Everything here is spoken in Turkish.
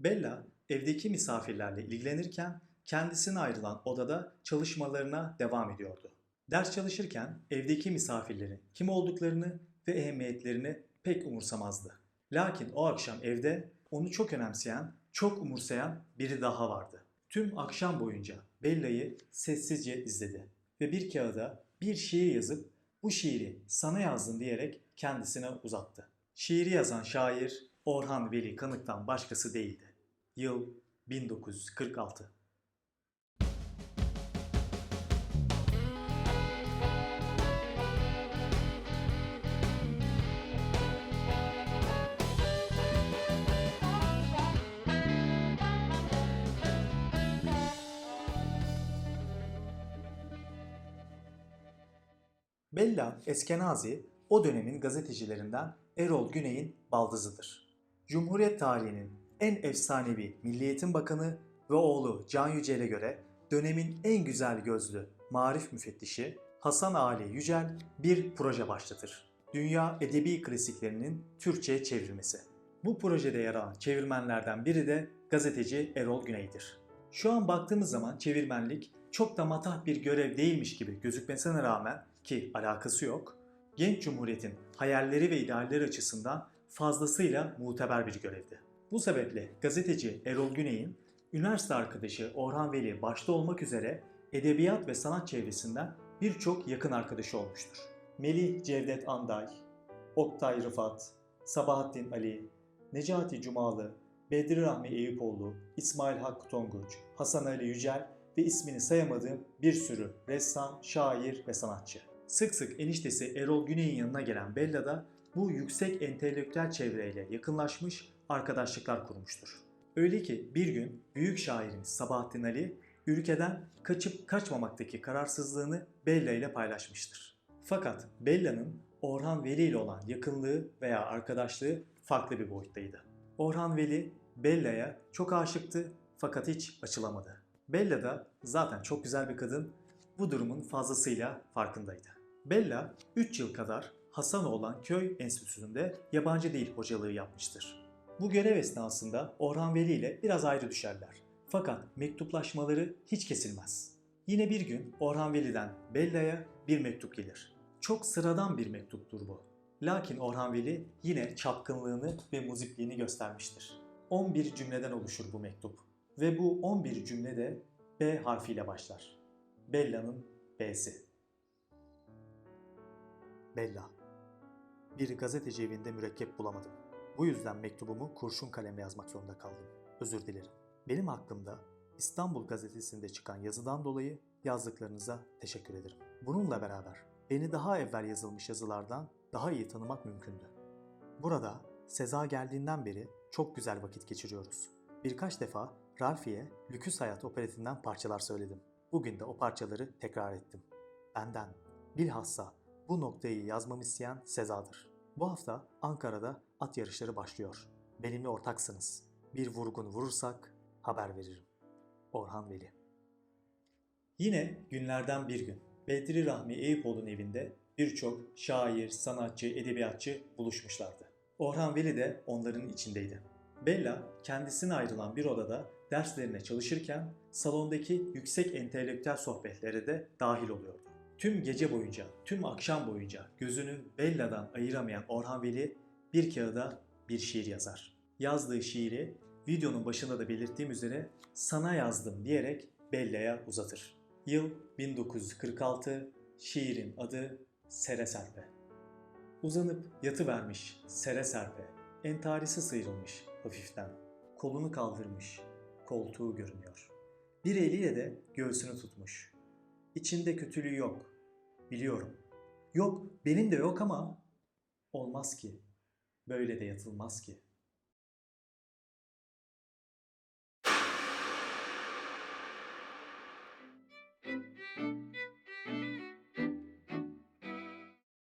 Bella evdeki misafirlerle ilgilenirken kendisine ayrılan odada çalışmalarına devam ediyordu. Ders çalışırken evdeki misafirlerin kim olduklarını ve ehemmiyetlerini pek umursamazdı. Lakin o akşam evde onu çok önemseyen, çok umursayan biri daha vardı. Tüm akşam boyunca Bella'yı sessizce izledi ve bir kağıda bir şiir yazıp bu şiiri sana yazdım diyerek kendisine uzattı. Şiiri yazan şair Orhan Veli Kanık'tan başkası değildi. Yıl 1946. Bella Eskenazi o dönemin gazetecilerinden Erol Güney'in baldızıdır. Cumhuriyet tarihinin en efsanevi Milliyetin Bakanı ve oğlu Can Yücel'e göre dönemin en güzel gözlü marif müfettişi Hasan Ali Yücel bir proje başlatır. Dünya edebi klasiklerinin Türkçe'ye çevrilmesi. Bu projede yer alan çevirmenlerden biri de gazeteci Erol Güney'dir. Şu an baktığımız zaman çevirmenlik çok da matah bir görev değilmiş gibi gözükmesine rağmen ki alakası yok, genç cumhuriyetin hayalleri ve idealleri açısından fazlasıyla muteber bir görevdi. Bu sebeple gazeteci Erol Güney'in üniversite arkadaşı Orhan Veli başta olmak üzere edebiyat ve sanat çevresinden birçok yakın arkadaşı olmuştur. Melih Cevdet Anday, Oktay Rıfat, Sabahattin Ali, Necati Cumalı, Bedri Rahmi Eyüpoğlu, İsmail Hakkı Tonguç, Hasan Ali Yücel ve ismini sayamadığım bir sürü ressam, şair ve sanatçı. Sık sık eniştesi Erol Güney'in yanına gelen Bella da bu yüksek entelektüel çevreyle yakınlaşmış, arkadaşlıklar kurmuştur. Öyle ki bir gün büyük şairimiz Sabahattin Ali ülkeden kaçıp kaçmamaktaki kararsızlığını Bella ile paylaşmıştır. Fakat Bella'nın Orhan Veli ile olan yakınlığı veya arkadaşlığı farklı bir boyuttaydı. Orhan Veli Bella'ya çok aşıktı fakat hiç açılamadı. Bella da zaten çok güzel bir kadın bu durumun fazlasıyla farkındaydı. Bella 3 yıl kadar Hasanoğlan Köy Enstitüsü'nde yabancı dil hocalığı yapmıştır. Bu görev esnasında Orhan Veli ile biraz ayrı düşerler. Fakat mektuplaşmaları hiç kesilmez. Yine bir gün Orhan Veli'den Bella'ya bir mektup gelir. Çok sıradan bir mektuptur bu. Lakin Orhan Veli yine çapkınlığını ve muzipliğini göstermiştir. 11 cümleden oluşur bu mektup. Ve bu 11 cümle de B harfiyle başlar. Bella'nın B'si. Bella. Bir gazeteci evinde mürekkep bulamadım. Bu yüzden mektubumu kurşun kalemle yazmak zorunda kaldım. Özür dilerim. Benim aklımda İstanbul gazetesinde çıkan yazıdan dolayı yazdıklarınıza teşekkür ederim. Bununla beraber beni daha evvel yazılmış yazılardan daha iyi tanımak mümkündü. Burada Seza geldiğinden beri çok güzel vakit geçiriyoruz. Birkaç defa Ralphie'ye Lüküs Hayat operetinden parçalar söyledim. Bugün de o parçaları tekrar ettim. Benden, bilhassa bu noktayı yazmamı isteyen Seza'dır. Bu hafta Ankara'da at yarışları başlıyor. Benimle ortaksınız. Bir vurgun vurursak haber veririm. Orhan Veli Yine günlerden bir gün Bedri Rahmi Eyüpoğlu'nun evinde birçok şair, sanatçı, edebiyatçı buluşmuşlardı. Orhan Veli de onların içindeydi. Bella kendisine ayrılan bir odada derslerine çalışırken salondaki yüksek entelektüel sohbetlere de dahil oluyordu. Tüm gece boyunca, tüm akşam boyunca gözünü Bella'dan ayıramayan Orhan Veli bir kağıda bir şiir yazar. Yazdığı şiiri videonun başında da belirttiğim üzere sana yazdım diyerek Bella'ya uzatır. Yıl 1946, şiirin adı Sere Serpe. Uzanıp yatıvermiş Sere Serpe, entarisi sıyrılmış hafiften. Kolunu kaldırmış, koltuğu görünüyor. Bir eliyle de göğsünü tutmuş. İçinde kötülüğü yok. Biliyorum. Yok, benim de yok ama olmaz ki. Böyle de yatılmaz ki.